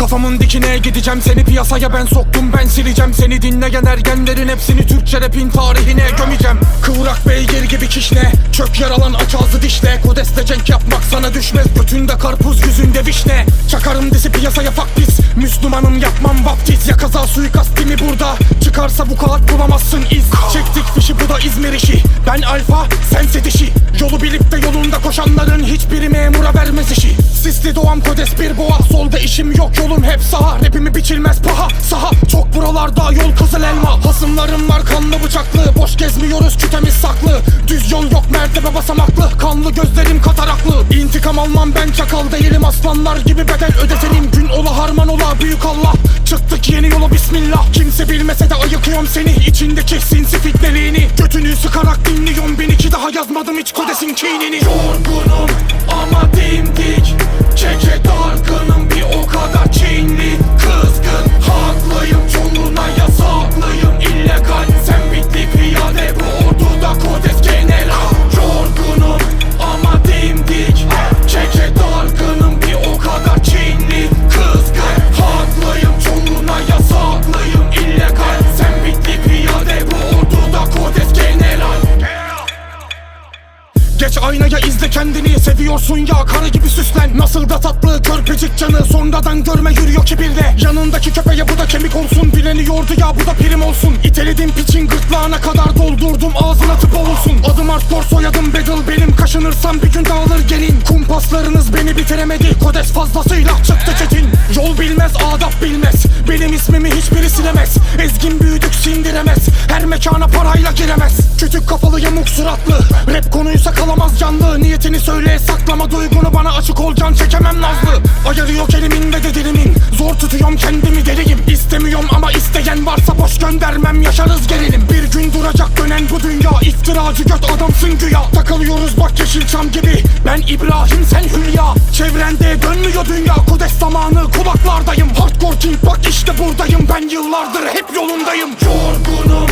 Kafamın dikine gideceğim seni piyasaya ben soktum ben sileceğim. Seni dinleyen ergenlerin hepsini Türkçe rapin tarihine gömeceğim. Kıvrak beygir gibi kişne Çök yaralan aç ağzı dişle. Kodeste cenk yapmak sana düşmez Götünde karpuz yüzünde vişne. Çakarım disi piyasaya fak pis Müslümanım yapmam vaptiz. Ya kaza suikastimi burada Çıkarsa bu kağıt bulamazsın iz. Çektik fişi bu da İzmir işi Ben alfa sense dişi. Yolu bilip de yolunda koşanların Hiçbiri memura vermez işi. Sisli doğam kodes bir boğa. Solda işim yok yolum hep saha. Rapimi biçilmez paha saha. Çok buralarda yol kızıl elma. Hasımlarım var kanlı bıçaklı. Boş gezmiyoruz kütemiz saklı. Düz yol yok mertebe basamaklı. Kanlı gözlerim kataraklı. İntikam almam ben çakal değilim. Aslanlar gibi bedel ödetelim Gün ola büyük Allah. Çıktık yeni yola bismillah. Kimse bilmese de ayıkıyorum seni. İçindeki sinsi fitneliğini. Götünü sıkarak dinliyorum. Beni ki daha yazmadım hiç kodesin kinini. Yorgunum ama dimdik. Çeke dargınım. Bir o kadar kinli kendini Seviyorsun ya? Karı gibi süslen. Nasıl da tatlı. Körpecik canı. Sonradan görme yürüyor kibirle Yanındaki köpeğe bu da kemik olsun. Dileniyordu ya bu da prim olsun. İteledim piçin gırtlağına kadar doldurdum. Ağzına tıp olsun. Adım hardcore soyadım battle. Benim Kaşınırsam bir gün dağılır gelin. Kumpaslarınız beni bitiremedi. Kodes fazlasıyla çıktı çetin Yol bilmez adap bilmez. Benim ismimi hiçbiri silemez mekana parayla giremez. Küçük kafalı yamuk suratlı. Rap konuysa kalamaz canlı. Niyetini söyle saklama duygunu bana açık ol can çekemem nazlı. Ayarı yok elimin ve de dilimin Zor tutuyorum kendimi deliyim. İstemiyorum ama isteyen varsa boş göndermem. Yaşarız gerilim. Bir gün duracak dönen bu dünya. İftiracı göt adamsın güya. Takılıyoruz bak Yeşilçam gibi. Ben İbrahim sen Hülya. Çevrende dönmüyor dünya. Kodes zamanı kulaklardayım. Hardcore king bak işte buradayım. Ben yıllardır hep yolundayım. Yorgunum